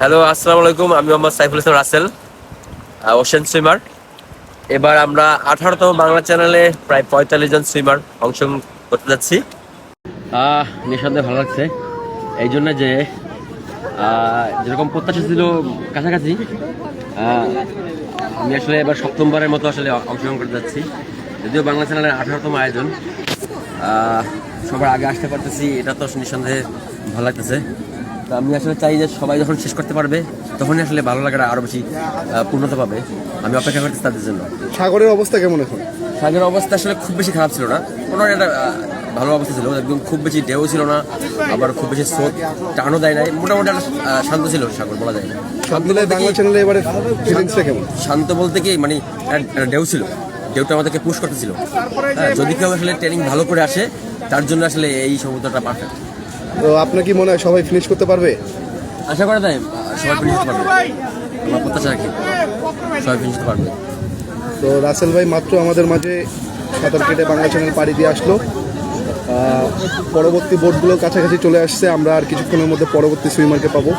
Hello আসসালামু আলাইকুম। আমি মোহাম্মদ সাইফুল ইসলাম রাসেল ওশেন সুইমার এবার আমরা আঠারোতম বাংলা চ্যানেলে প্রায় পঁয়তাল্লিশ জন সুইমার অংশগ্রহণ করতে যাচ্ছি। নিঃসন্দেহে ভালো লাগছে। এই জন্য যে যেরকম প্রত্যাশা ছিল কাছাকাছি আমি আসলে এবার সপ্তমবারের মতো আসলে অংশগ্রহণ করতে যাচ্ছি। যদিও বাংলা চ্যানেলের আঠারোতম আয়োজন সবার আগে আসতে পারতেছি, এটা তো নিঃসন্দেহে ভালো লাগতেছে। তো আমি আসলে চাই যে সবাই যখন শেষ করতে পারবে তখনই আসলে ভালো লাগাটা আরও বেশি পূর্ণতা পাবে। আমি অপেক্ষা করতেছি তাদের জন্য। সাগরের অবস্থা কেমন এখন? সাগরের অবস্থা আসলে খুব বেশি খারাপ ছিল না। কোনো একটা ভালো অবস্থা ছিল। একদম খুব বেশি ঢেউ ছিল না আবার খুব বেশি স্রোত টানও দেয় নাই। মোটামুটি একটা শান্ত ছিল সাগর বলা যায়। শান্ত বলতে কি? মানে ঢেউ ছিল। ঢেউটা আমাদেরকে পুশ করতেছিল। হ্যাঁ, যদি কেউ আসলে ট্রেনিং ভালো করে আসে তার জন্য আসলে এই সমুদ্রটা পারফেক্ট তো আপনার কি মনে হয় সবাই ফিনিশ করতে পারবে? আশা করা যায় সবাই ফিনিশ করতে পারবে। আমার প্রত্যাশা রাখি সবাই ফিনিশ করতে পারবে। তো রাসেল ভাই মাত্র আমাদের মাঝে সাঁতার কেটে বাংলা চ্যানেল পাড়ি দিয়ে আসলো। পরবর্তী বোর্ডগুলো কাছাকাছি চলে আসছে আমরা আর কিছুক্ষণের মধ্যে পরবর্তী সুইমারকে পাবো।